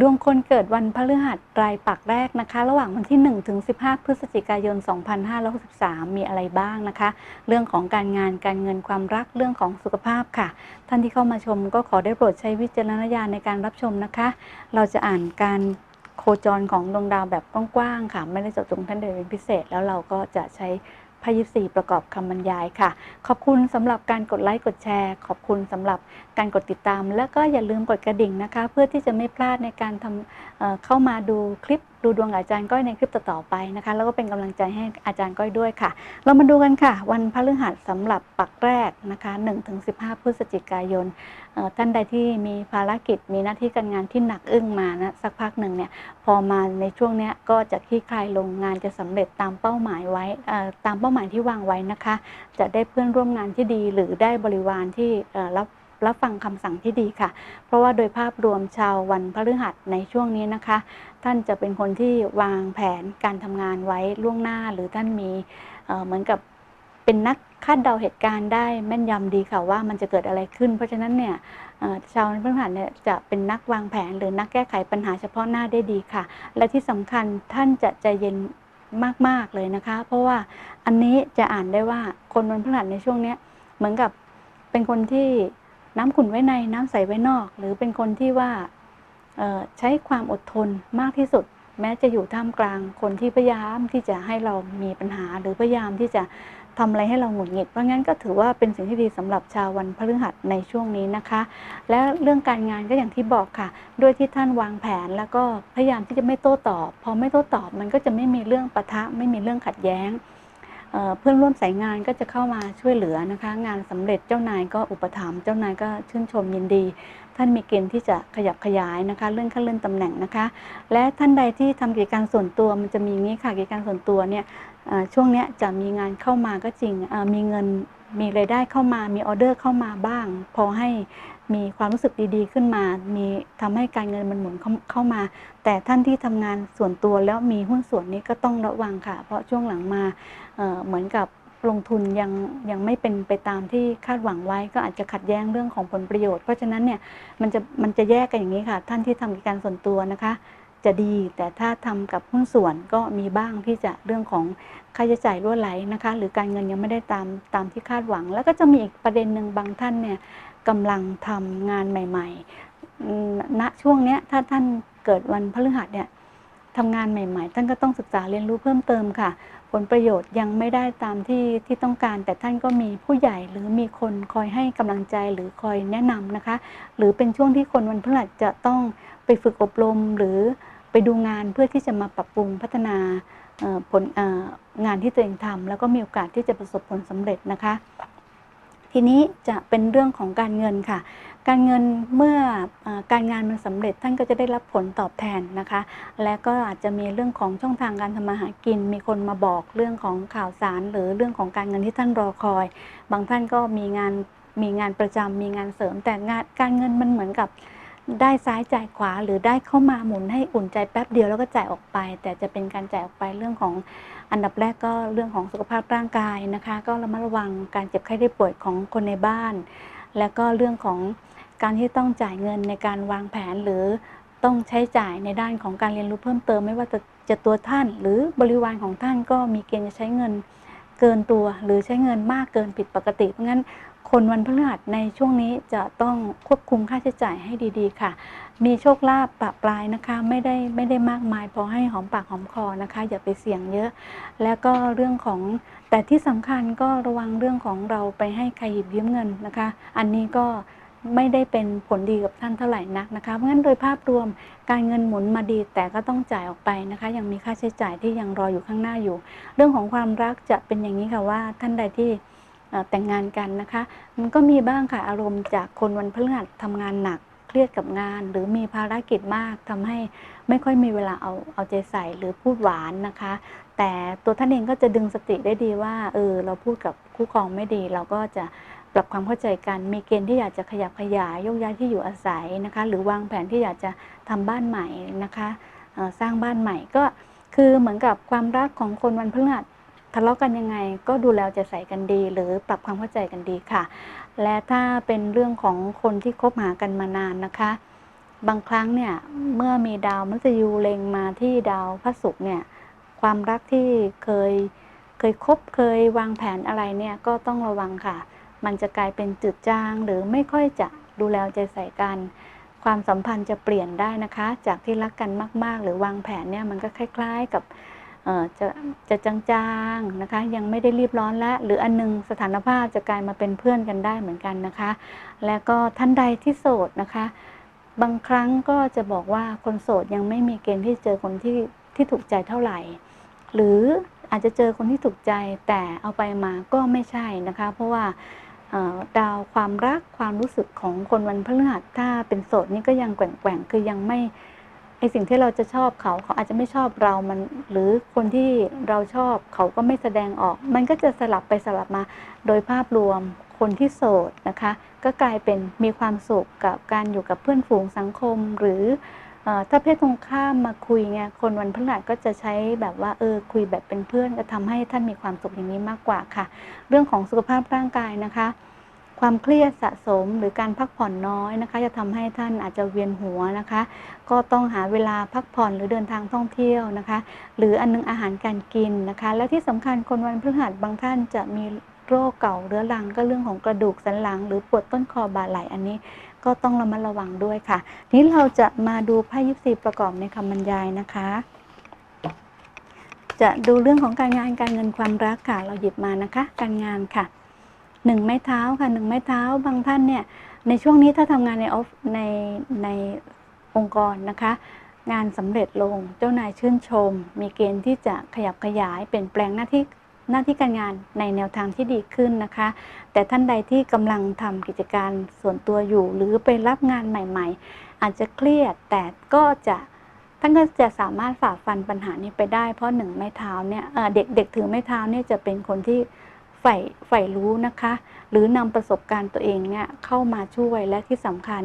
ดวงคนเกิดวันพฤหัสรายปักแรกนะคะ ระหว่างวันที่ 1 ถึง 15 พฤศจิกายน 2563 มีอะไรบ้างนะคะ เรื่องของการงานการเงินความรักเรื่องของสุขภาพค่ะ ท่านที่เข้ามาชมก็ขอได้โปรดใช้วิจารณญาณในการรับชมนะคะ เราจะอ่านการโคจรของดวงดาวแบบกว้างๆค่ะ ไม่ได้เจาะจงท่านใดเป็นพิเศษ แล้วเราก็จะใช้ พยิสีประกอบคำบรรยายค่ะ ขอบคุณสำหรับการกดไลค์กดแชร์ ขอบคุณสำหรับการกดติดตาม แล้วก็อย่าลืมกดกระดิ่งนะคะ เพื่อที่จะไม่พลาดในการทำเเข้ามาดูคลิป ดูดวงอาจารย์ก้อยในคลิปต่อๆไปนะคะ แล้วก็เป็นกำลังใจให้อาจารย์ก้อยด้วยค่ะ เรามาดูกันค่ะ วันพฤหัสสำหรับปักแรกนะคะ1-15 พฤศจิกายนท่านใดที่มีภารกิจมีหน้าที่การงานที่หนักอึ้งมานะสักพักหนึ่งเนี่ยพอมาในช่วงเนี้ยก็จะคลี่คลายลงงานจะสำเร็จตามเป้าหมายไว้ตามเป้าหมายที่วางไว้นะคะ จะได้เพื่อนร่วมงานที่ดีหรือได้บริวารที่รับ รับฟังคำสั่งที่ดีค่ะ เพราะว่าโดยภาพรวมชาววันพฤหัสในช่วงนี้นะคะ ท่านจะเป็นคนที่วางแผนการทำงานไว้ล่วงหน้า หรือท่านมีเเหมือนกับเป็นนักคาดเดาเหตุการณ์ได้แม่นยำดีค่ะว่ามันจะเกิดอะไรขึ้น เพราะฉะนั้นเนี่ยชาววันพฤหัสเนี่ยจะเป็นนักวางแผน หรือนักแก้ไขปัญหาเฉพาะหน้าได้ดีค่ะ และที่สำคัญท่านจะใจเย็นมาก ๆ เลยนะคะ เพราะว่าอันนี้จะอ่านได้ว่าคนวันพฤหัสในช่วงนี้เหมือนกับเป็นคนที่ น้ำขุ่นไว้ในน้ำใสไว้นอก หรือเป็นคนที่ว่าใช้ความอดทนมากที่สุด แม้จะอยู่ท่ามกลางคนที่พยายามที่จะให้เรามีปัญหา หรือพยายามที่จะทำอะไรให้เราหงุดหงิด เพราะงั้นก็ถือว่าเป็นสิ่งที่ดีสำหรับชาววันพฤหัสในช่วงนี้นะคะ และเรื่องการงานก็อย่างที่บอกค่ะ ด้วยที่ท่านวางแผนแล้วก็พยายามที่จะไม่โต้ตอบ พอไม่โต้ตอบมันก็จะไม่มีเรื่องปะทะ ไม่มีเรื่องขัดแย้ง เพื่อนร่วมสายงานก็จะเข้ามาช่วยเหลือนะคะ งานสำเร็จเจ้านายก็อุปถัมภ์เจ้านายก็ชื่นชมยินดี ท่านมีเกณฑ์ที่จะขยับขยายนะคะ เลื่อนขั้นเลื่อนตำแหน่งนะคะ และท่านใดที่ทำกิจการส่วนตัวมันจะมีงนี้ค่ะกิจการส่วนตัวเนี่ยช่วงนี้จะมีงานเข้ามาก็จริงมีเงินมีรายได้เข้ามามีออเดอร์เข้ามาบ้าง พอให้ มีความรู้สึกดีๆขึ้นมา มีทำให้การเงินมันหมุนเข้าขามา แต่ท่านที่ทำงานส่วนตัวแล้วมีหุ้นส่วนนี้ก็ต้องระวังค่ะ เพราะช่วงหลังมาเเหมือนกับลงทุนยังยังไม่เป็นไปตามที่คาดหวังไว้ ก็อาจจะขัดแย้งเรื่องของผลประโยชน์ เพราะฉะนั้นเนี่ยมันจะมันจะแยกกันอย่างนี้ค่ะ ท่านที่ทำกิจการส่วนตัวนะคะ จะดีแต่ถ้าทำกับหุ้นส่วนก็มีบ้างที่จะเรื่องของค่าใช้จ่ายรั่วไหลนะคะ หรือการเงินยังไม่ได้ตามตามที่คาดหวัง แล้วก็จะมีอีกประเด็นหนึ่งบางท่านเนี่ย กำลังทำงานใหม่ๆณช่วงเนี้ยถ้าท่านเกิดวันพฤหัสเนี่ยทำงานใหม่ๆ ท่านก็ต้องศึกษาเรียนรู้เพิ่มเติมค่ะ ผลประโยชน์ยังไม่ได้ตามที่ที่ต้องการ แต่ท่านก็มีผู้ใหญ่หรือมีคนคอยให้กำลังใจหรือคอยแนะนำนะคะ หรือเป็นช่วงที่คนวันพฤหัสจะต้องไปฝึกอบรมหรือไปดูงานเพื่อที่จะมาปรับปรุงพัฒนาผลงานที่ตัวเองทำแล้วก็มีโอกาสที่จะประสบผลสำเร็จนะคะ ทีนี้จะเป็นเรื่องของการเงินค่ะ การเงินเมื่ออการงานมันสำเร็จท่านก็จะได้รับผลตอบแทนนะคะ และก็อาจจะมีเรื่องของช่องทางการทำมาหากิน มีคนมาบอกเรื่องของข่าวสาร หรือเรื่องของการเงินที่ท่านรอคอย บางท่านก็มีงานมีงานประจำมีงานเสริมแต่งานการเงินมันเหมือนกับ ได้ซ้ายจ่ายขวาหรือได้เข้ามาหมุนให้อุ่นใจแป๊บเดียวแล้วก็จ่ายออกไป แต่จะเป็นการจ่ายออกไปเรื่องของอันดับแรกก็เรื่องของสุขภาพร่างกายนะคะ ก็ระมัดระวังการเจ็บไข้ได้ป่วยของคนในบ้าน แล้วก็เรื่องของการที่ต้องจ่ายเงินในการวางแผนหรือต้องใช้จ่ายในด้านของการเรียนรู้เพิ่มเติมไม่ว่าจะจะตัวท่าน หรือบริวารของท่านก็มีเกณฑ์จะใช้เงินเกินตัว หรือใช้เงินมากเกินผิดปกติ เพราะงั้น คนวันพฤหัสในช่วงนี้จะต้องควบคุมค่าใช้จ่ายให้ดีๆ ค่ะ มีโชคลาภปะปลายนะคะ ไม่ได้ไม่ได้มากมายพอให้หอมปากหอมคอนะคะ อย่าไปเสี่ยงเยอะ แล้วก็เรื่องของแต่ที่สำคัญก็ระวังเรื่องของเราไปให้ใครหยิบยืมเงินนะคะ อันนี้ก็ไม่ได้เป็นผลดีกับท่านเท่าไหร่นักนะคะเพราะงั้นโดยภาพรวมการเงินหมุนมาดีแต่ก็ต้องจ่ายออกไปนะคะ ยังมีค่าใช้จ่ายที่ยังรออยู่ข้างหน้าอยู่ เรื่องของความรักจะเป็นอย่างนี้ค่ะว่าท่านใดที่ แต่งงานกันนะคะ มันก็มีบ้างค่ะ อารมณ์จากคนวันพฤหัสทำงานหนักเครียดกับงาน หรือมีภารกิจมากทำให้ไม่ค่อยมีเวลาเอาเอาใจใส่หรือพูดหวานนะคะ แต่ตัวท่านเองก็จะดึงสติได้ดีว่าเออเราพูดกับคู่ครองไม่ดี เราก็จะปรับความเข้าใจกัน มีเกณฑ์ที่อยากจะขยับขยายยกย้ายที่อยู่อาศัยนะคะ หรือวางแผนที่อยากจะทำบ้านใหม่นะคะสร้างบ้านใหม่ก็คือเหมือนกับความรักของคนวันพฤหัส ทะเลาะกันยังไงก็ดูแลจะใส่กันดี หรือปรับความเข้าใจกันดีค่ะ และถ้าเป็นเรื่องของคนที่คบหากันมานานนะคะ บางครั้งเนี่ยเมื่อมีดาวมฤตยูเล็งมาที่ดาวพระศุกร์เนี่ยความรักที่เคยเคยคบเคยวางแผนอะไรเนี่ยก็ต้องระวังค่ะ มันจะกลายเป็นจืดจางหรือไม่ค่อยจะดูแลใจใส่กัน ความสัมพันธ์จะเปลี่ยนได้นะคะ จากที่รักกันมาก ๆ หรือวางแผนเนี่ยมันก็คล้าย ๆ กับ จะจะจางๆนะคะ ยังไม่ได้รีบร้อนและหรืออันนึงสถานภาพจะกลายมาเป็นเพื่อนกันได้เหมือนกันนะคะ และก็ท่านใดที่โสดนะคะ บางครั้งก็จะบอกว่าคนโสดยังไม่มีเกณฑ์ที่เจอคนที่ที่ถูกใจเท่าไหร่ หรืออาจจะเจอคนที่ถูกใจแต่เอาไปมาก็ไม่ใช่นะคะ เพราะว่าดาวความรักความรู้สึกของคนวันพฤหัสถ้าเป็นโสดนี่ก็ยังแกว่งๆคือยังไม่ ไอสิ่งที่เราจะชอบเขาเขาอาจจะไม่ชอบเรามัน หรือคนที่เราชอบเขาก็ไม่แสดงออก มันก็จะสลับไปสลับมา โดยภาพรวมคนที่โสดนะคะ ก็กลายเป็นมีความสุขกับการอยู่กับเพื่อนฝูงสังคม หรืออถ้าเพศตรงข้ามมาคุยเนี่ยคนวันพฤหัสก็จะใช้แบบว่าเออคุยแบบเป็นเพื่อนจะทำให้ท่านมีความสุขอย่างนี้มากกว่าค่ะ เรื่องของสุขภาพร่างกายนะคะ ความเครียดสะสมหรือการพักผ่อนน้อยนะคะ จะทำให้ท่านอาจจะเวียนหัวนะคะ ก็ต้องหาเวลาพักผ่อนหรือเดินทางท่องเที่ยวนะคะ หรืออันนึงอาหารการกินนะคะ และที่สำคัญคนวันพฤหัสบางท่านจะมีโรคเก่าเรื้อรังก็เรื่องของกระดูกสันหลัง หรือปวดต้นคอบ่าไหล่อันนี้ก็ต้องระมัดระวังด้วยค่ะ ทีนี้เราจะมาดูไพ่ยิปซีประกอบในคำบรรยายนะคะ จะดูเรื่องของการงานการเงินความรักค่ะ เราหยิบมานะคะ การงานค่ะ หนึ่งไม้เท้าค่ะหนึ่งไม้เท้าบางท่านเนี่ยในช่วงนี้ถ้าทำงานในออฟในในองค์กรนะคะ งานสำเร็จลงเจ้านายชื่นชม มีเกณฑ์ที่จะขยับขยาย เปลี่ยนแปลงหน้าที่หน้าที่การงานในแนวทางที่ดีขึ้นนะคะ แต่ท่านใดที่กำลังทำกิจการส่วนตัวอยู่ หรือไปรับงานใหม่ ๆ อาจจะเครียดแต่ก็จะท่านก็จะสามารถฝ่าฟันปัญหานี้ไปได้ เพราะหนึ่งไม้เท้าเนี่ยเอ่อเด็กเด็กถือไม้เท้าเนี่ยจะเป็นคนที่ ใฝ่ใฝ่รู้นะคะ หรือนำประสบการณ์ตัวเองเนี่ยเข้ามาช่วยและที่สำคัญ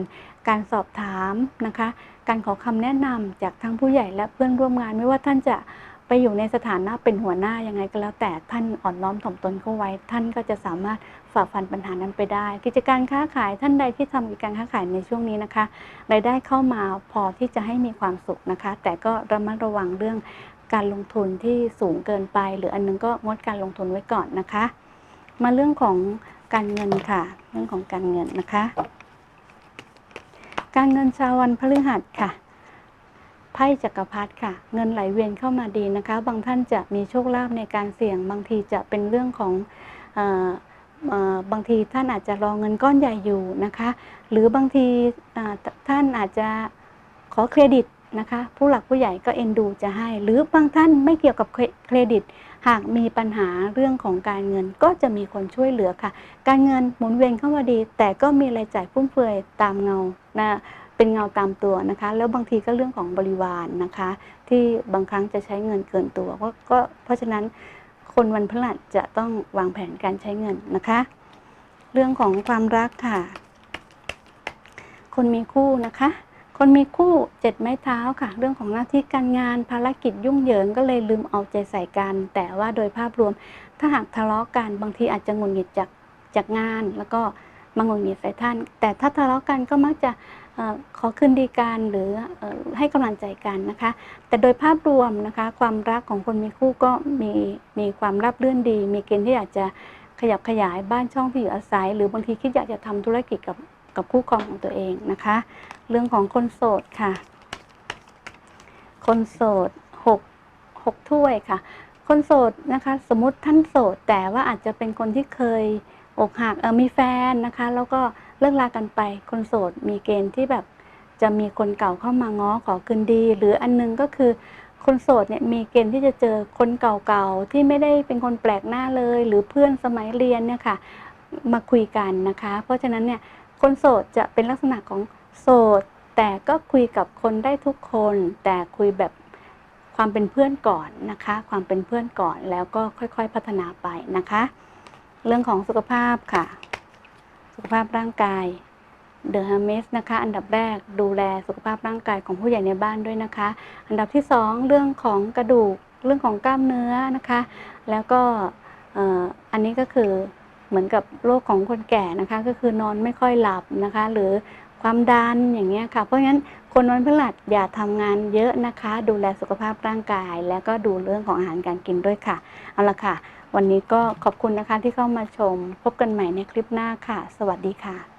การสอบถามนะคะ การขอคำแนะนำจากทั้งผู้ใหญ่และเพื่อนร่วมงาน ไม่ว่าท่านจะไปอยู่ในสถานะเป็นหัวหน้ายังไงก็แล้วแต่ท่านอ่อนน้อมถ่อมตนเข้าไว้ ท่านก็จะสามารถฝ่าฟันปัญหานั้นไปได้ กิจการค้าขายท่านใดที่ทำกิจการค้าขายในช่วงนี้นะคะรายได้เข้ามาพอที่จะให้มีความสุขนะคะ แต่ก็ระมัดระวังเรื่องการลงทุนที่สูงเกินไป หรืออันนึงก็งดการลงทุนไว้ก่อนนะคะ มาเรื่องของการเงินค่ะ เรื่องของการเงินนะคะ การเงินชาววันพฤหัสค่ะไพ่จักรพรรดิค่ะ เงินไหลเวียนเข้ามาดีนะคะ บางท่านจะมีโชคลาภในการเสี่ยง บางทีจะเป็นเรื่องของออบางทีท่านอาจจะรอเงินก้อนใหญ่อยู่นะคะ หรือบางทีท่านอาจจะขอเครดิตนะคะ ผู้หลักผู้ใหญ่ก็เอ็นดูจะให้ หรือบางท่านไม่เกี่ยวกับเครดิต หากมีปัญหาเรื่องของการเงินก็จะมีคนช่วยเหลือค่ะ การเงินหมุนเวียนเข้ามาดี แต่ก็มีรายจ่ายฟุ่มเฟือยตามเงานะเป็นเงาตามตัวนะคะ แล้วบางทีก็เรื่องของบริวารนะคะ ที่บางครั้งจะใช้เงินเกินตัวกก็เพราะฉะนั้นคนวันพฤหัสจะต้องวางแผนการใช้เงินนะคะ เรื่องของความรักค่ะ คนมีคู่นะคะ คนมีคู่เจ็ดไม้เท้าค่ะ เรื่องของหน้าที่การงานภารกิจยุ่งเหยิงก็เลยลืมเอาใจใส่กัน แต่ว่าโดยภาพรวม ถ้าหากทะเลาะกันบางทีอาจจะงุดหงิดจากจากงาน แล้วก็มางุดหงิดใส่ท่าน แต่ถ้าทะเลาะกันก็มักจะเอขอคืนดีกันหรืออให้กำลังใจกันนะคะ แต่โดยภาพรวมนะคะ ความรักของคนมีคู่ก็มีมีความราบรื่นดี มีเกณฑ์ที่อยากจะขยับขยายบ้านช่องที่อยู่อาศัย หรือบางทีคิดอยากจะทำธุรกิจกับ กับคู่ครองของตัวเองนะคะ เรื่องของคนโสดค่ะ คนโสดหกหกถ้วยค่ะ คนโสดนะคะ สมมติท่านโสดแต่ว่าอาจจะเป็นคนที่เคยอกหักเออมีแฟนนะคะ แล้วก็เลิกลากันไป คนโสดมีเกณฑ์ที่แบบจะมีคนเก่าเข้ามาง้อขอคืนดี หรืออันนึงก็คือคนโสดเนี่ยมีเกณฑ์ที่จะเจอคนเก่าๆที่ไม่ได้เป็นคนแปลกหน้าเลย หรือเพื่อนสมัยเรียนเนี่ยค่ะ มาคุยกันนะคะ เพราะฉะนั้นเนี่ย คนโสดจะเป็นลักษณะของโสด แต่ก็คุยกับคนได้ทุกคน แต่คุยแบบความเป็นเพื่อนก่อนนะคะ ความเป็นเพื่อนก่อนแล้วก็ค่อยๆพัฒนาไปนะคะ เรื่องของสุขภาพค่ะ สุขภาพร่างกายเดอะฮ r เมสนะคะ อันดับแรกดูแลสุขภาพร่างกายของผู้ใหญ่ในบ้านด้วยนะคะ อันดับที่สองเรื่องของกระดูกเรื่องของกล้ามเนื้อนะคะ แล้วก็อันนี้ก็คือ เหมือนกับโรคของคนแก่นะคะ ก็คือนอนไม่ค่อยหลับนะคะ หรือความดันอย่างเงี้ยค่ะ เพราะฉะนั้นคนวันพฤหัสอย่าทำงานเยอะนะคะ ดูแลสุขภาพร่างกาย แล้วก็ดูเรื่องของอาหารการกินด้วยค่ะ เอาละค่ะ วันนี้ก็ขอบคุณนะคะที่เข้ามาชม พบกันใหม่ในคลิปหน้าค่ะ สวัสดีค่ะ